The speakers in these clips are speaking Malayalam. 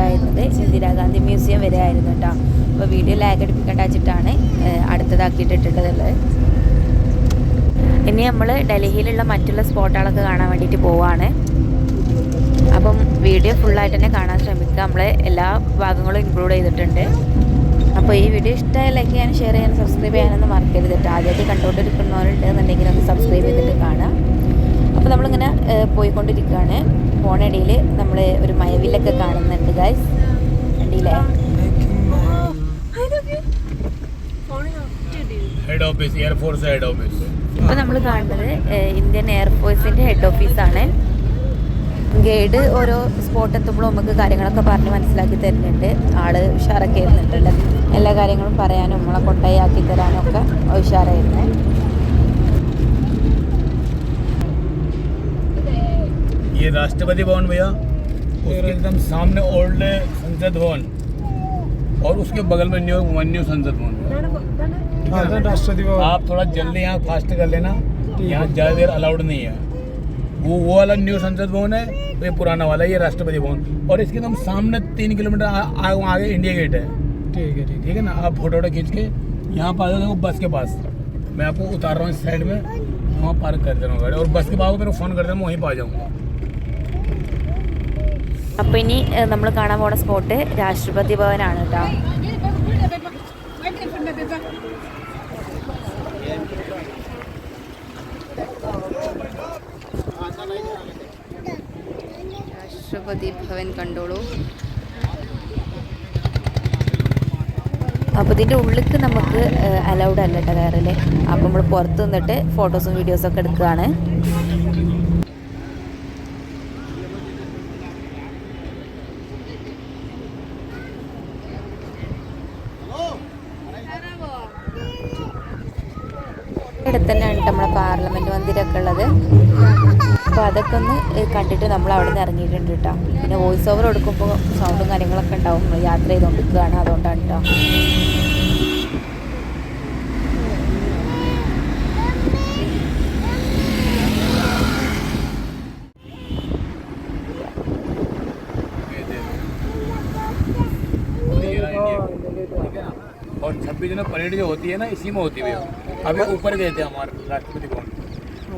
പോയിട്ടുണ്ടായിരുന്നത് ഇന്ദിരാഗാന്ധി മ്യൂസിയം വരെ ആയിരുന്നു കേട്ടോ. അപ്പോൾ വീഡിയോ ലാഗ് അടിപ്പിക്കേണ്ട വെച്ചിട്ടാണ് അടുത്തതാക്കിയിട്ടിട്ടുള്ളത്. ഇനി നമ്മൾ ഡൽഹിയിലുള്ള മറ്റുള്ള സ്പോട്ടുകളൊക്കെ കാണാൻ വേണ്ടിയിട്ട് പോവാണ്. അപ്പം വീഡിയോ ഫുള്ളായിട്ട് തന്നെ കാണാൻ ശ്രമിക്കുക. നമ്മൾ എല്ലാ ഭാഗങ്ങളും ഇൻക്ലൂഡ് ചെയ്തിട്ടുണ്ട്. അപ്പോൾ ഈ വീഡിയോ ഇഷ്ടമായ ലൈക്ക് ചെയ്യാനും ഷെയർ ചെയ്യാനും സബ്സ്ക്രൈബ് ചെയ്യാനൊന്നും മറക്കരുത് കേട്ടോ. ആദ്യമായിട്ട് കണ്ടുകൊണ്ടിരിക്കുന്നവരുണ്ട് എന്നുണ്ടെങ്കിൽ ഒന്ന് സബ്സ്ക്രൈബ് ചെയ്തിട്ട് കാണാം അപ്പോൾ നമ്മളിങ്ങനെ പോയിക്കൊണ്ടിരിക്കുകയാണ്. പോണയിടയിൽ നമ്മൾ ഒരു മയവിലൊക്കെ കാണുന്നുണ്ട് ഗൈസ് കണ്ടില്ലേ? ഹെഡ് ഓഫീസ് ഹെഡ് ഓഫീസ് ഇപ്പൊ നമ്മൾ കാണുന്നത് ഇന്ത്യൻ എയർഫോഴ്സിന്റെ ഹെഡ് ഓഫീസാണ് ഗൈഡ് ഓരോ സ്പോട്ട് എത്തുമ്പോഴും നമുക്ക് കാര്യങ്ങളൊക്കെ പറഞ്ഞ് മനസ്സിലാക്കി തരുന്നുണ്ട്. ആൾ ഉഷാറൊക്കെ ഇരുന്നിട്ടുണ്ട് എല്ലാ കാര്യങ്ങളും പറയാനും നമ്മളെ കൊട്ടയാക്കി തരാനും ഒക്കെ ഉഷാറായിരുന്നു. ये राष्ट्रपति भवन भैया उसके एकदम सामने ओल्ड संसद भवन। और उसके बगल में न्यू न्यू संसद भवन। राष्ट्रपति भवन। आप थोड़ा जल्दी यहाँ फास्ट कर लेना यहाँ ज़्यादा देर अलाउड नहीं है। वो वो वाला न्यू संसद भवन है तो ये पुराना वाला ये राष्ट्रपति भवन। और इसके एकदम सामने तीन किलोमीटर आगे इंडिया गेट है। ठीक है ठीक है। ना? आप फ़ोटो वोटो खींच के यहाँ पर आ जाओ बस के पास। मैं आपको उतार रहा हूँ इस साइड में वहाँ पार्क कर दे रहा हूँ गाड़ी। और बस के पास मेरे को फ़ोन कर देना मैं वहीं पर आ जाऊँगा। അപ്പോൾ ഇനി നമ്മൾ കാണാൻ പോണ സ്പോട്ട് രാഷ്ട്രപതി ഭവനാണ് കേട്ടോ രാഷ്ട്രപതി ഭവൻ കണ്ടോളൂ. അപ്പോൾ ഇതിന്റെ ഉള്ളിലേക്ക് നമുക്ക് അലൗഡ് അല്ല കേട്ടോ കയറൽ അപ്പോൾ നമ്മൾ പുറത്ത് നിന്നിട്ട് ഫോട്ടോസും വീഡിയോസൊക്കെ എടുക്കുകയാണ് ഇവിടെ തന്നെയാണ് ട്ടോ നമ്മളെ പാർലമെന്റ് മന്ദിരമൊക്കെ ഉള്ളത് അപ്പോൾ അതൊക്കെ ഒന്ന് ഏഹ് കണ്ടിട്ട് നമ്മൾ അവിടെ നിന്ന് ഇറങ്ങിയിട്ടുണ്ട് കേട്ടോ പിന്നെ വോയിസ് ഓവർ കൊടുക്കുമ്പോൾ സൗണ്ടും കാര്യങ്ങളൊക്കെ ഉണ്ടാവും നമ്മൾ യാത്ര ചെയ്തുകൊണ്ടിരിക്കുകയാണ് അതുകൊണ്ടാണ് കേട്ടോ और छब्बीस जनवरी परेड जो होती है ना इसी में होती है भैया अभी ऊपर गए थे हमारे राष्ट्रपति भवन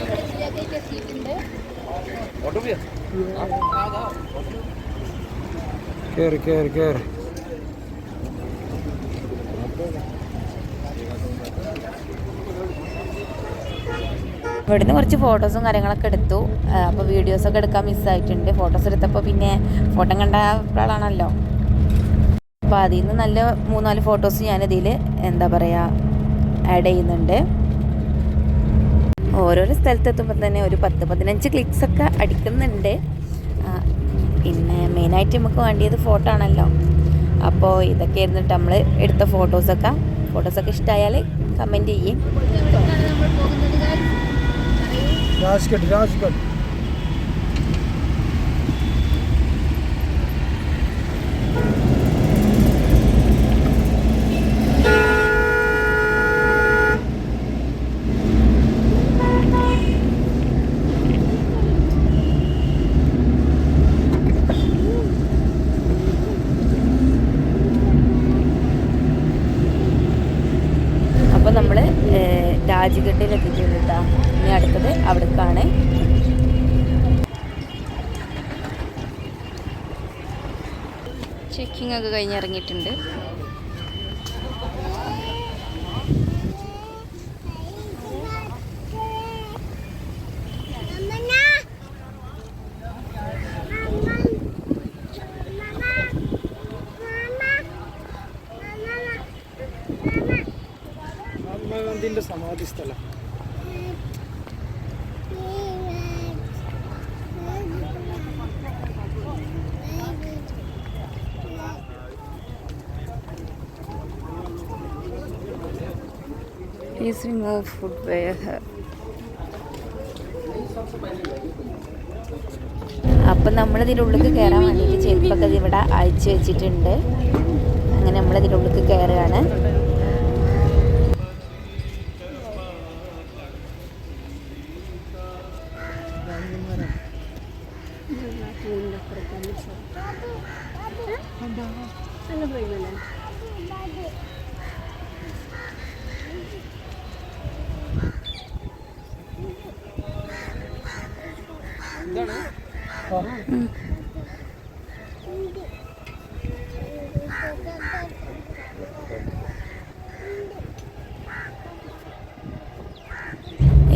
ഇതിലേക്കൊക്കെ സീറ്റുണ്ട് കേറി. ഇവിടുന്ന് കുറച്ച് ഫോട്ടോസും കാര്യങ്ങളൊക്കെ എടുത്തു. അപ്പോൾ വീഡിയോസൊക്കെ എടുക്കാൻ മിസ്സായിട്ടുണ്ട് ഫോട്ടോസ് എടുത്തപ്പോൾ പിന്നെ ഫോട്ടോ കണ്ട ആളാണല്ലോ അപ്പോൾ അതിൽ നിന്ന് നല്ല മൂന്നാൽ ഫോട്ടോസ് ഞാനിതിൽ എന്താ പറയുക ആഡ് ചെയ്യുന്നുണ്ട്. ഓരോരോ സ്ഥലത്തെത്തുമ്പോൾ തന്നെ ഒരു പത്ത് പതിനഞ്ച് ക്ലിക്സ് ഒക്കെ അടിക്കുന്നുണ്ട്. പിന്നെ മെയിനായിട്ട് നമുക്ക് വേണ്ടിയത് ഫോട്ടോ ആണല്ലോ. അപ്പോൾ ഇതൊക്കെ ഇരുന്നിട്ട് നമ്മൾ എടുത്ത ഫോട്ടോസൊക്കെ ഫോട്ടോസൊക്കെ ഇഷ്ടമായാൽ കമന്റ് ചെയ്യും. രാജ്ഘട്ട് രാജ്ഘട്ട് അപ്പോൾ നമ്മൾ രാജ്ഘട്ടിൽ എത്തിയിട്ടുണ്ട് കേട്ടോ ഇനി അടുത്തത് അവിടേക്കാണ് ഒക്കെ കഴിഞ്ഞിറങ്ങിയിട്ടുണ്ട്. മഹാത്മാഗാന്ധിന്റെ സമാധി സ്ഥലം. Please remove footwear. അപ്പം ഉള്ളിൽ കയറാൻ വേണ്ടിയിട്ട് ചെരുപ്പൊക്കെ ഇവിടെ അയച്ചു വെച്ചിട്ടുണ്ട് അങ്ങനെ നമ്മളതിനുള്ളിൽ കയറുകയാണ്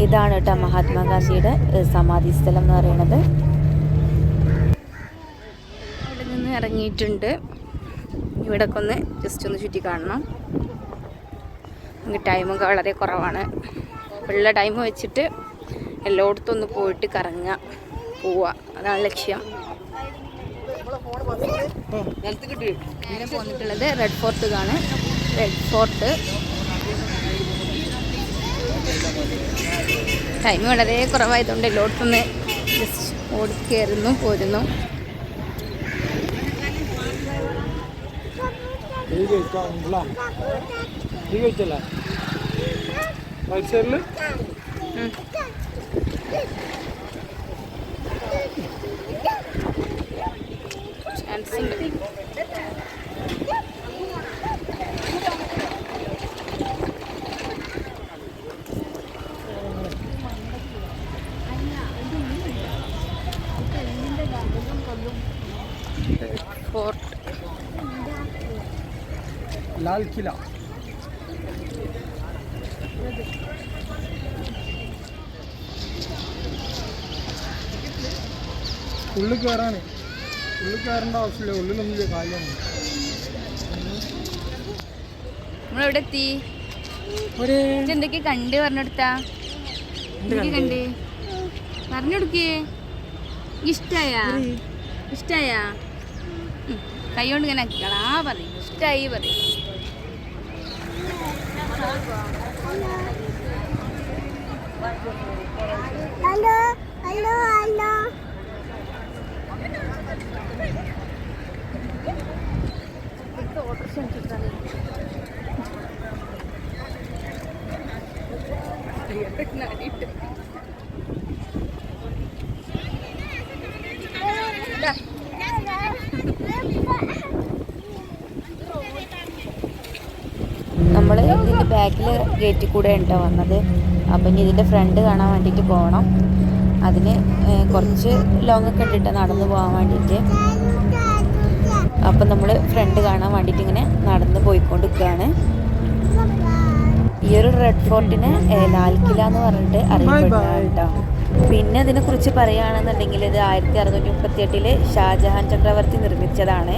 ഇതാണ് കേട്ടോ മഹാത്മാഗാന്ധിയുടെ സമാധി സ്ഥലം എന്ന് പറയുന്നത്. അവിടെ നിന്ന് ഇറങ്ങിയിട്ടുണ്ട്. ഇവിടെ ഒന്ന് ജസ്റ്റ് ഒന്ന് ചുറ്റി കാണണം. നമുക്ക് ടൈമൊക്കെ വളരെ കുറവാണ്. ഉള്ള ടൈം വെച്ചിട്ട് എല്ലായിടത്തും ഒന്ന് പോയിട്ട് കറങ്ങുക പോവുക. അതാണ് ലക്ഷ്യം. അങ്ങനെ പോന്നിട്ടുള്ളത് റെഡ് ഫോർട്ട് കാണ് റെഡ് ഫോർട്ട് ടൈം വളരെ കുറവായതുകൊണ്ട് എല്ലോട്ടൊന്ന് ജസ്റ്റ് ഓടിക്കയറുന്നു പോരുന്നു. Right and simple fort Lal Qila. ഉള്ളിൽ കയറാണ് കയറേണ്ട ആവശ്യമില്ല. ഉള്ളിലൊന്നും കാലിയാണ് നമ്മളെവിടെ എത്തി? എന്തൊക്കെ കണ്ട് പറഞ്ഞെടുത്താ എന്തൊക്കെ കണ്ട്? പറഞ്ഞെടുക്കേ ഇഷ്ടായാ? ഇഷ്ടായ? ഇഷ്ടായ കൈ കൊണ്ട് ഇങ്ങനെ കളാ പറയും. ഇഷ്ടായി പറയും. Hello hello hello. നമ്മൾ ഇതിന്റെ ബാക്കിൽ ഗേറ്റിൽ കൂടെ ഉണ്ടോ വന്നത്. അപ്പം ഇനി ഇതിന്റെ ഫ്രണ്ട് കാണാൻ വേണ്ടിയിട്ട് പോകണം അതിന് കുറച്ച് ലോങ് ഒക്കെ ഇട്ടിട്ട് നടന്നു പോകാൻ വേണ്ടിയിട്ട്. അപ്പം നമ്മൾ ഫ്രണ്ട് കാണാൻ വേണ്ടിയിട്ട് ഇങ്ങനെ നടന്ന് പോയിക്കൊണ്ടിരിക്കുകയാണ്. ഈ ഒരു റെഡ് ഫോർട്ടിന് ലാൽ കില എന്ന് പറഞ്ഞിട്ട് അറിയപ്പെടുന്നതാണ് കേട്ടോ. പിന്നെ ഇതിനെക്കുറിച്ച് പറയുകയാണെന്നുണ്ടെങ്കിൽ ഇത് ആയിരത്തി അറുന്നൂറ്റി മുപ്പത്തി എട്ടിൽ ഷാജഹാൻ ചക്രവർത്തി നിർമ്മിച്ചതാണ്.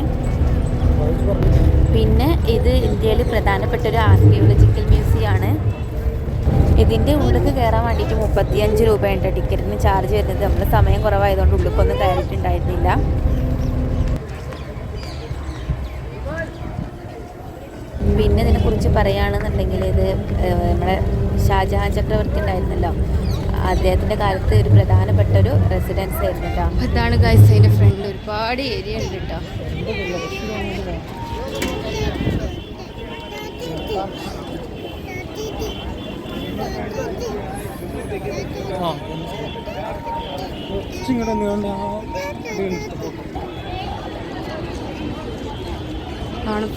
പിന്നെ ഇത് ഇന്ത്യയിൽ പ്രധാനപ്പെട്ട ഒരു ആർക്കിയോളജിക്കൽ ഇതിന്റെ ഉള്ളിൽ കയറാൻ വേണ്ടിയിട്ട് മുപ്പത്തിയഞ്ച് രൂപയുണ്ട് ടിക്കറ്റിന് ചാർജ് വരുന്നത്. നമ്മൾ സമയം കുറവായതുകൊണ്ട് ഉള്ളിക്കൊന്നും കയറിയിട്ടുണ്ടായിരുന്നില്ല. പിന്നെ ഇതിനെക്കുറിച്ച് പറയുകയാണെന്നുണ്ടെങ്കിൽ ഇത് നമ്മുടെ ഷാജഹാൻ ചക്രവർത്തി ഉണ്ടായിരുന്നല്ലോ. അദ്ദേഹത്തിന്റെ കാലത്ത് ഒരു പ്രധാനപ്പെട്ട ഒരു റെസിഡൻസ് ആയിരുന്നു കേട്ടോ. അതാണ് ഗൈസ് അതിന്റെ ഫ്രണ്ട് ഒരുപാട് ഏരിയ ഉണ്ട് കേട്ടോ ആ കുറച്ചിങ്ങോട്ട് നീണ്ട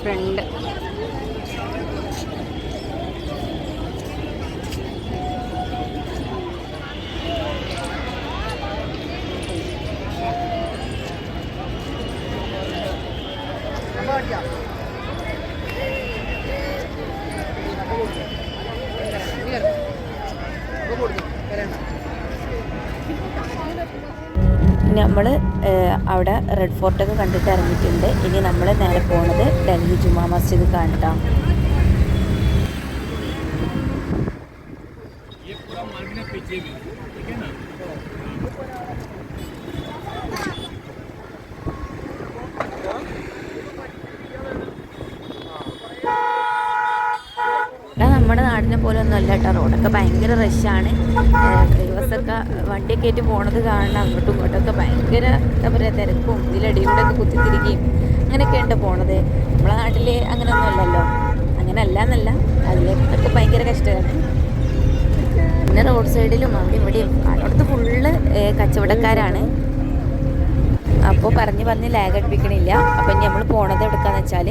ഫ്രണ്ട് ഫോർട്ടൊക്കെ കണ്ടിട്ട് ഇറങ്ങിയിട്ടുണ്ട് ഇനി നമ്മൾ നേരെ പോണത് ഡൽഹി ജുമാ മസ്ജിദ് കാണട്ടാം ये पूरा मार्केट है पीछे भी കേട്ടോ. റോഡൊക്കെ ഭയങ്കര റഷാണ്. ഡ്രൈവേഴ്സൊക്കെ വണ്ടിയൊക്കെ ആയിട്ട് പോണത് കാണണം അങ്ങോട്ടും ഇങ്ങോട്ടൊക്കെ ഭയങ്കര എന്താ പറയുക തിരക്കും. ഇതിലടിയോടൊക്കെ കുത്തിത്തിരിക്കുകയും അങ്ങനെയൊക്കെയുണ്ട് പോണത്. നമ്മളെ നാട്ടിൽ അങ്ങനെയൊന്നും അല്ലല്ലോ. അങ്ങനെ അല്ല എന്നല്ല അതിലേക്കൊക്കെ ഭയങ്കര കഷ്ടമാണ്. പിന്നെ റോഡ് സൈഡിലും അവിടെ ഇവിടെയും അവിടുത്തെ ഫുള്ള് കച്ചവടക്കാരാണ്. അപ്പോൾ പറഞ്ഞ് പറഞ്ഞ് ലാഗ് അടുപ്പിക്കണില്ല അപ്പം ഇനി നമ്മൾ പോണത് എവിടെക്കാന്ന് വെച്ചാൽ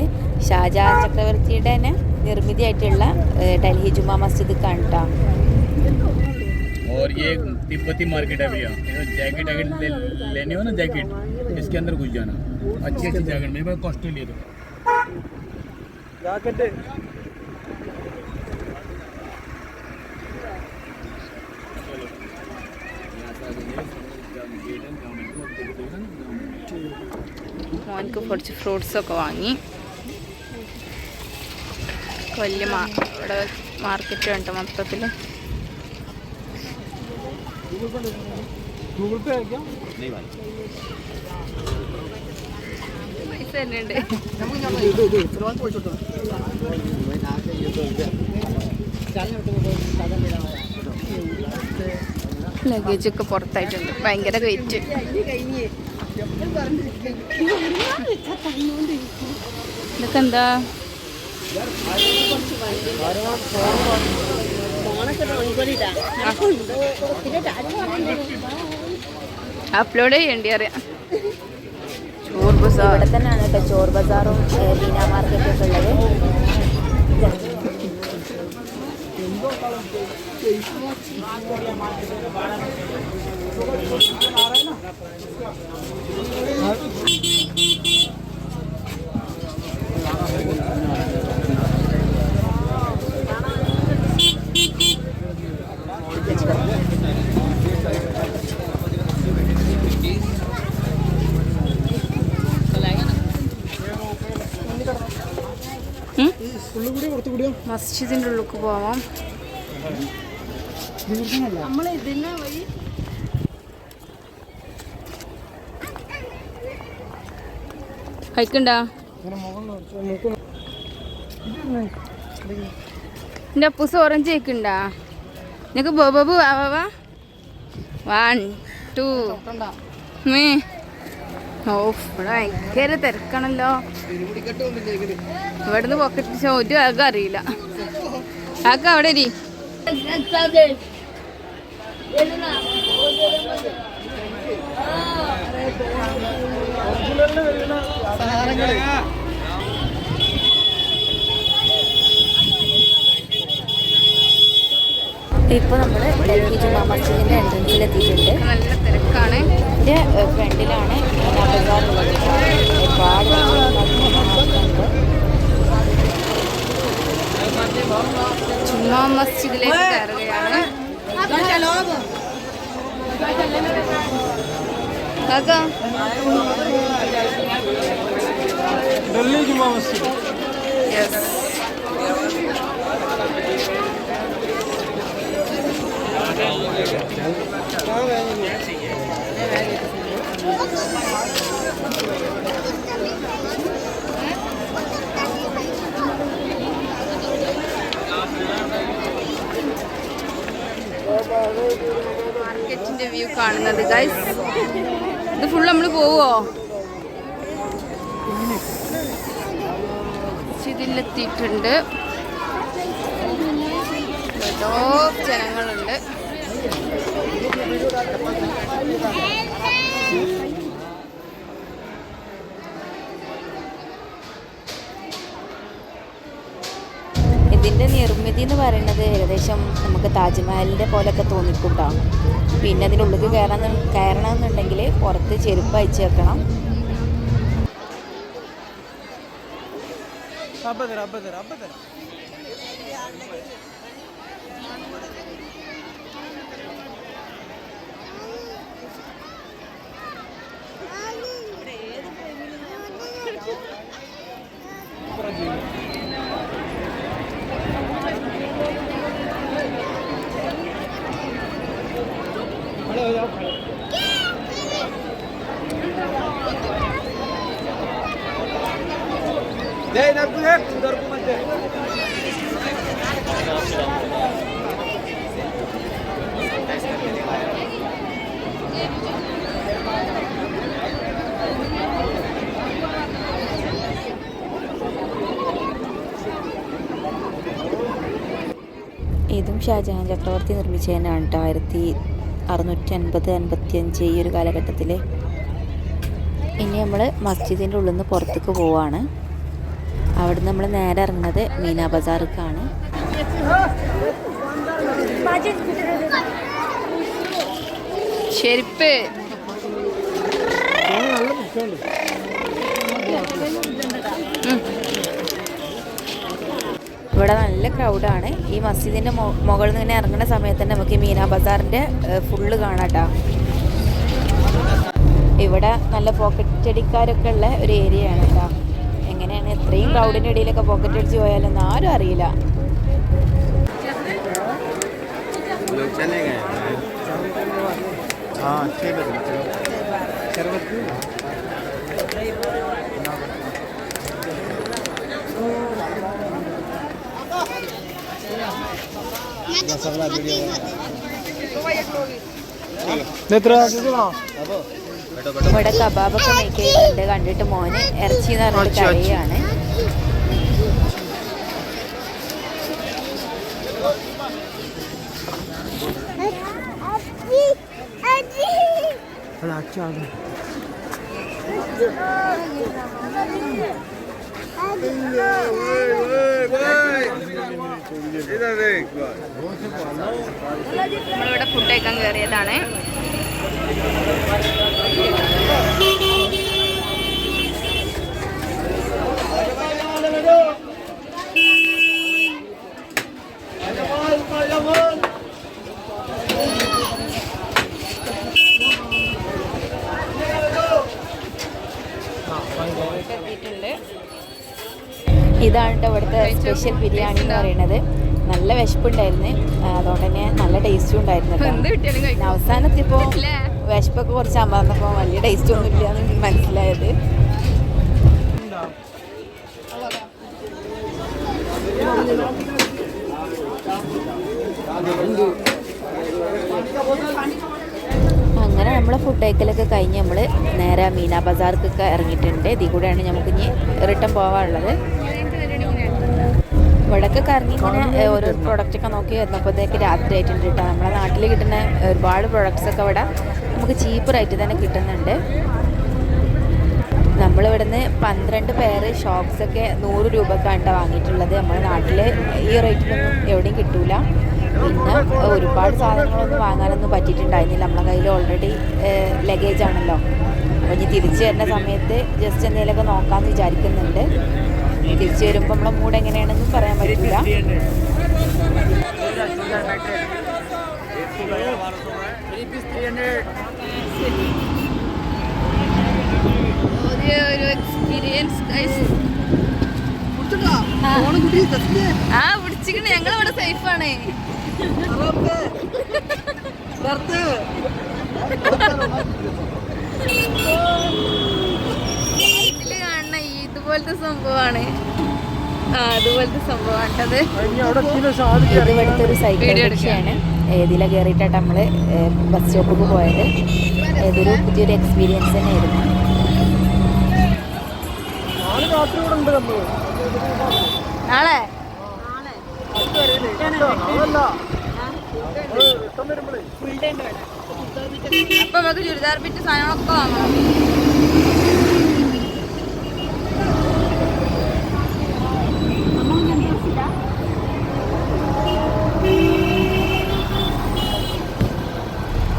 ഷാജഹാൻ ചക്രവർത്തിയുടെ തന്നെ നിർമ്മിതിയായിട്ടുള്ള ഏഹ്, ഡൽഹി ജുമാ മസ്ജിദ് കാണട്ടോ और ये तिब्बती मार्केट है भैया जैकेट वैकेट ले, लेनी हो ना जैकेट इसके अंदर घुस जाना अच्छी अच्छी जैकेट मेरे पास कॉस्टली है तो ജാക്കറ്റ് മോനക്ക് കുറച്ച് ഫ്രൂട്ട്സ് ഒക്കെ വാങ്ങി വലിയ ഇവിടെ മാർക്കറ്റ് ഉണ്ട് മൊത്തത്തിൽ. പൈസ ലഗേജ് ഒക്കെ പുറത്തായിട്ടുണ്ട്. ഭയങ്കര വെയിറ്റ് ഇതൊക്കെ എന്താ? അപ്ലോഡ് ചെയ്യേണ്ടി അറിയാം. ചോർ ബസാർ ഇവിടെ തന്നെയാണ് കേട്ടോ ചോർ ബസാറും ലീന മാർക്കറ്റും ഒക്കെ ഉള്ളത്. ഉള്ളു കൂടി മസ്ജിദിന്റെ ഉള്ളിലേക്ക് പോവാം. നമ്മൾ ഇതിനെ വഴി കഴിക്കണ്ടാ എന്റെ അപ്പൂസ് ഓറഞ്ച് കഴിക്കണ്ടാ നിനക്ക് ബോബു വാ വൺ ടു മേ. ഓ ഇവിടെ ഭയങ്കര തിരക്കാണല്ലോ. ഇവിടുന്ന് പോക്കറ്റ് ഒരു ആക അറിയില്ല. ആക്ക അവിടെ ഇരി. ഇപ്പോൾ നമ്മൾ ഡൽഹി ജുമാ മസ്ജിദിന്റെ എൻട്രൻസിൽ എത്തിയിട്ടുണ്ട്. നല്ല തിരക്കാണ്. ഇതിന്റെ ഫ്രണ്ടിലാണ് മീന ബസാർ ഉള്ളത് ഒരുപാട് ജുമാ മസ്ജിദിലേക്ക് കയറുകയാണ് കാക്ക ഡൽഹി ജുമാ മസ്ജിദ് യെസ് മാർക്കറ്റിന്റെ വ്യൂ കാണുന്നത്. ഗൈസ് ഇത് ഫുൾ നമ്മൾ പോവോ? ഇതിലെത്തിയിട്ടുണ്ട്. ഏതോ ജനങ്ങളുണ്ട്. ഇതിന്റെ നിർമ്മിതി എന്ന് പറയുന്നത് ഏകദേശം നമുക്ക് താജ്മഹലിന്റെ പോലെയൊക്കെ തോന്നിക്കൂട്ടാണ് പിന്നെ അതിന്റെ ഉള്ളിൽ കയറണം കയറണമെന്നുണ്ടെങ്കിൽ പുറത്ത് ചെരുപ്പ് അയച്ചു വെക്കണം. അപ്പ Dej, na górę, do argumenty. ഇതും ഷാജഹാൻ ചക്രവർത്തി നിർമ്മിച്ചതിനാണ് കേട്ടോ ആയിരത്തി അറുന്നൂറ്റി അൻപത് അൻപത്തി അഞ്ച് ഈ ഒരു കാലഘട്ടത്തിൽ. ഇനി നമ്മൾ മസ്ജിദിന്റെ ഉള്ളിൽ നിന്ന് പുറത്തേക്ക് പോവാണ്. അവിടെ നമ്മൾ നേരെ ഇറങ്ങുന്നത് മീന ബസാറുക്കാണ് ചെരുപ്പ്. ഇവിടെ നല്ല ക്രൗഡാണ് ഈ മസ്ജിദിൻ്റെ മുകളിൽ നിന്ന് ഇങ്ങനെ ഇറങ്ങുന്ന സമയത്ത് തന്നെ നമുക്ക് ഈ മീന ബസാറിൻ്റെ ഫുള്ള് കാണാട്ടോ ഇവിടെ നല്ല പോക്കറ്റ് അടിക്കാരൊക്കെ ഉള്ള ഒരു ഏരിയ ആണ് കേട്ടോ എങ്ങനെയാണ് ഇത്രയും ക്രൗഡിൻ്റെ ഇടയിലൊക്കെ പോക്കറ്റ് അടിച്ച് പോയാലൊന്നും ആരും അറിയില്ല लोग चले गए हाँ छः बजे ശരവത്ത് എത്ര വേണോ ഇവിടെ കബാബൊക്കെ മേക്ക് ചെയ്യുന്നുണ്ട് കണ്ടിട്ട് മോന് ഇറച്ചി എന്ന് പറഞ്ഞിട്ട് അച്ഛാ, അച്ഛാ. കറിയാണ് അല്ല അച്ഛാ इधर നമ്മളിവിടെ ഫുഡ് കഴിക്കാൻ കയറിയതാണ് ഇതാണ് ഇവിടുത്തെ സ്പെഷ്യൽ ബിരിയാണി എന്ന് പറയുന്നത്. നല്ല വിശപ്പുണ്ടായിരുന്നു. അതുകൊണ്ട് തന്നെ നല്ല ടേസ്റ്റും ഉണ്ടായിരുന്നു അവസാനത്തിപ്പോ? വിശപ്പൊക്കെ കുറച്ച് അമർന്നപ്പോ വലിയ ടേസ്റ്റ് ഒന്നും ഇല്ല എന്ന് എനിക്ക് മനസ്സിലായത്. അങ്ങനെ നമ്മൾ ഫുഡ് കഴിക്കലൊക്കെ കഴിഞ്ഞ് നമ്മൾ നേരെ മീന ബസാർക്കൊക്കെ ഇറങ്ങിയിട്ടുണ്ട്. ഇതിൽ കൂടെയാണ് നമുക്ക് ഇനി റിട്ടേൺ പോകാനുള്ളത് ഇവിടെയൊക്കെ കറങ്ങി ഇങ്ങനെ ഓരോ പ്രൊഡക്റ്റ് ഒക്കെ നോക്കി വന്നപ്പോഴത്തേക്ക് രാത്രി ആയിട്ടുണ്ട് കേട്ടോ. നമ്മുടെ നാട്ടിൽ കിട്ടുന്ന ഒരുപാട് പ്രൊഡക്ട്സ് ഒക്കെ ഇവിടെ നമുക്ക് ചീപ്പ് റേറ്റ് തന്നെ കിട്ടുന്നുണ്ട്. നമ്മളിവിടുന്ന് പന്ത്രണ്ട് പേര് ഷോപ്സ് ഒക്കെ നൂറ് രൂപക്കാണ് വാങ്ങിയിട്ടുള്ളത്. നമ്മുടെ നാട്ടിൽ ഈ റേറ്റിലൊന്നും എവിടെയും കിട്ടൂല. പിന്നെ ഒരുപാട് സാധനങ്ങളൊന്നും വാങ്ങാനൊന്നും പറ്റിയിട്ടുണ്ടായിരുന്നില്ല. നമ്മളെ കയ്യിൽ ഓൾറെഡി ലഗേജ് ആണല്ലോ. അപ്പോൾ ഇനി തിരിച്ചു വരുന്ന സമയത്ത് ജസ്റ്റ് എന്തെങ്കിലുമൊക്കെ നോക്കാന്ന് വിചാരിക്കുന്നുണ്ട്. തിരിച്ചു വരുമ്പോൾ നമ്മളെ മൂഡ് എങ്ങനെയാണെന്നും പറയാൻ പറ്റില്ല ഞങ്ങളവിടെ ഒരു എക്സ്പീരിയൻസ് ആ. പിടിച്ചിക്കണ ഞങ്ങളിവിടെ സേഫാണ് കാണുന്ന ഈ ഇതുപോലത്തെ സംഭവമാണ്. ആ അതുപോലത്തെ സംഭവമാണ്. അത് ഇത് ഇവിടുത്തെ ഒരു സൈക്കിൾ റിക്ഷയാണ്. കയറിയിട്ടാണ് നമ്മൾ ബസ് സ്റ്റോപ്പിൽ പോയത്. ഏതൊരു പുതിയൊരു എക്സ്പീരിയൻസ് തന്നെയായിരുന്നു. നാളെ? അപ്പൊ നമുക്ക് ചുരിദാർ പിറ്റ് സാധനങ്ങളൊക്കെ വാങ്ങണം.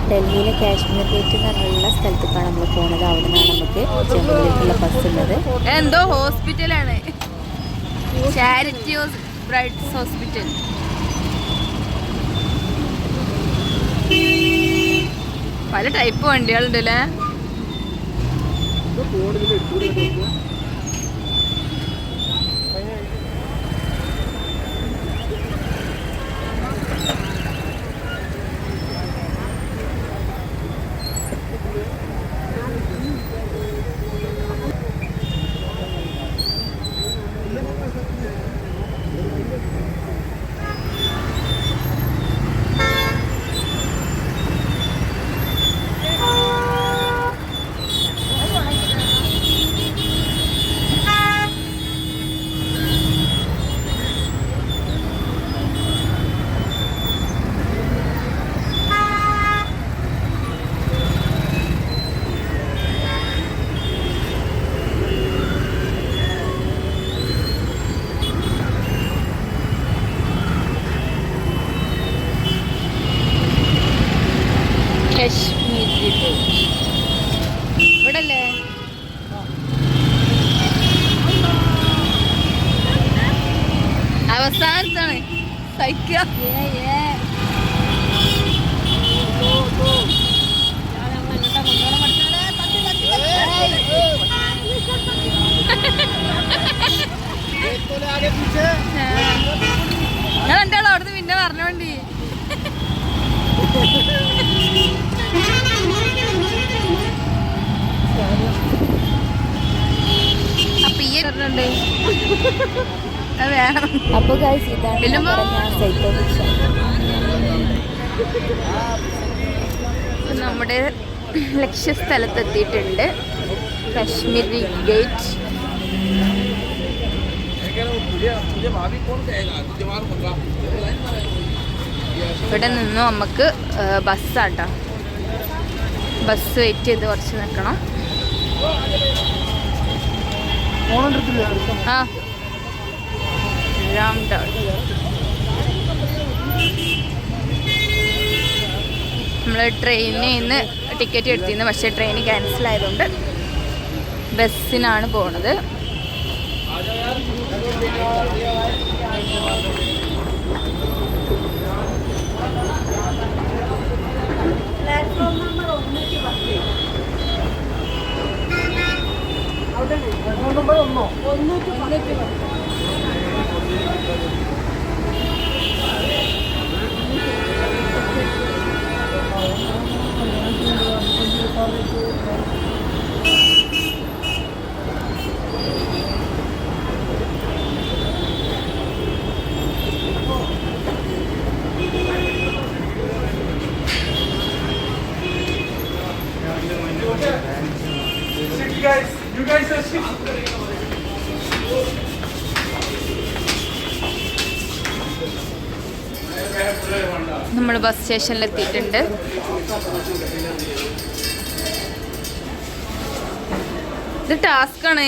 ഡൽഹിയിലെ കാശ്മീർ ഗേറ്റ് എന്ന് പറഞ്ഞുള്ള സ്ഥലത്തേക്കാണ് നമ്മൾ പോണത്. അവിടെ നിന്നാണ് നമുക്ക് ജമ്മുവിലേക്കുള്ള ബസ് ഉള്ളത്. എന്തോ ഹോസ്പിറ്റലാണ് ഹോസ്പിറ്റൽ പല ടൈപ്പ് വണ്ടികളുണ്ട് അവസാനത്താണ്. സഹിക്കുക. ഞാൻ രണ്ടാളും അവിടുന്ന് പിന്നെ പറഞ്ഞോണ്ടി. അപ്പൊ ഈ പറഞ്ഞോണ്ടേ അപ്പോൾ ഗൈസ് ഇതാണ് സൈക്കോ നമ്മുടെ ലക്ഷ്യസ്ഥലത്തെത്തിയിട്ടുണ്ട്. കശ്മീരി ഗേറ്റ് ഇവിടെ നിന്നും നമുക്ക് ബസ്സാട്ടോ ബസ് വെയിറ്റ് ചെയ്ത് കുറച്ച് നിൽക്കണം. ആ. രാംഡാൾ നമ്മൾ ട്രെയിനിൽ നിന്ന് ടിക്കറ്റ് എടുത്തിരുന്നു. പക്ഷേ ട്രെയിൻ ക്യാൻസൽ ആയതുകൊണ്ട് ബസ്സിനാണ് പോണത്. നമ്മൾ ബസ് സ്റ്റേഷനിൽ എത്തിയിട്ടുണ്ട് ഇത് ടാസ്ക് ആണ്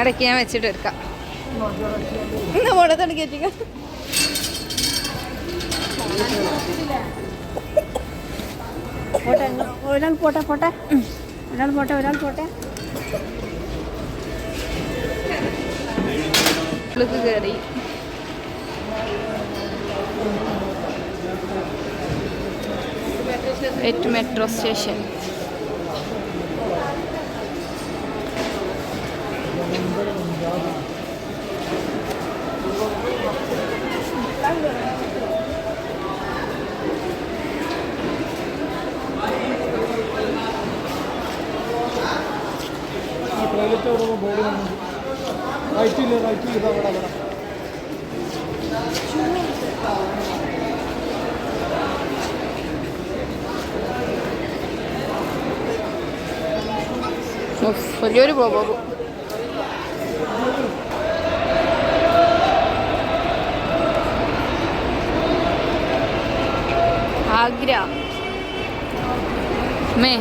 ഇടയ്ക്ക് ഞാൻ വെച്ചിട്ട് എടുക്കാം. കയറ്റിക്ക പോട്ടെ ഒരാൾ പോട്ടെ പോട്ടെ. ഒരാൾ പോട്ടെ ഒരാൾ പോട്ടെ. കയറി എറ്റ് മെട്രോ സ്റ്റേഷൻ ടോയ്ലറ്റ് അവിടെ ബോർഡ് വന്നു റൈറ്റ് ഇല്ല റൈറ്റ് ഇല്ല അവിടെ അവിടെ വലിയൊരു ബോബോ ആഗ്ര മേ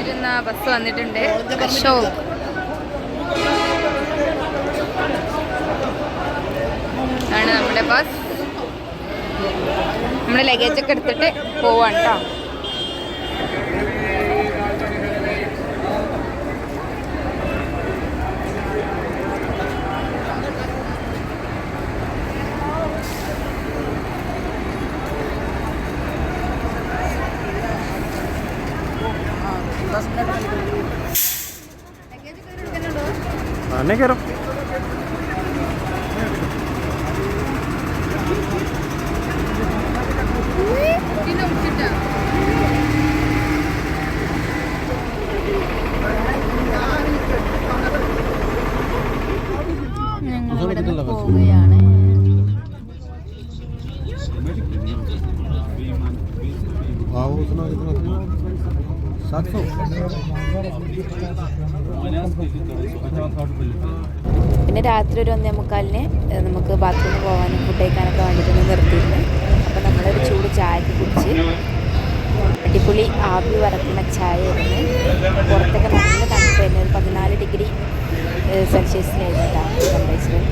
ഇരുന്ന ബസ് വന്നിട്ടുണ്ട്. ഷോ ആണ് നമ്മുടെ ബസ്. നമ്മുടെ ലഗേജ് ഒക്കെ എടുത്തിട്ട് പോവാണ് കേട്ടോ Ah, തന്നെ കയറും പോവുകയാണ്. सात सौ പിന്നെ രാത്രി ഒരു ഒന്നേ മുക്കാലിന് നമുക്ക് ബാത്റൂമിൽ പോകാനും ഫുഡ് കഴിക്കാനൊക്കെ വേണ്ടിയിട്ടൊന്ന് നിർത്തിയിരുന്നു അപ്പോൾ നമ്മളൊരു ചൂട് ചായ കുടിച്ച് അടിപൊളി ആവി വറക്കുന്ന ചായ ആയിരുന്നു. പുറത്തൊക്കെ നല്ല തണുപ്പായിരുന്നു. ഒരു പതിനാല് ഡിഗ്രി സെൽഷ്യസിലായിരുന്നു ടെമ്പറേച്ചർ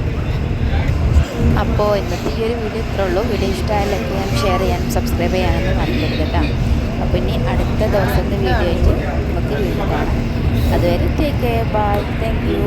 അപ്പോൾ ഇന്നത്തെ ഈ ഒരു വീഡിയോ ഇത്രേ ഉള്ളൂ. വീഡിയോ ഇഷ്ടമായ ലൈക്ക് ചെയ്യാനും ഷെയർ ചെയ്യാനും സബ്സ്ക്രൈബ് ചെയ്യാനൊന്നും മറക്കരുത് കേട്ടോ. അപ്പോൾ ഇനി അടുത്ത ദിവസത്തെ വീഡിയോ ആയിട്ട് നമുക്ക് വീണ്ടും കാണാം. അതുവരെ take care bye thank you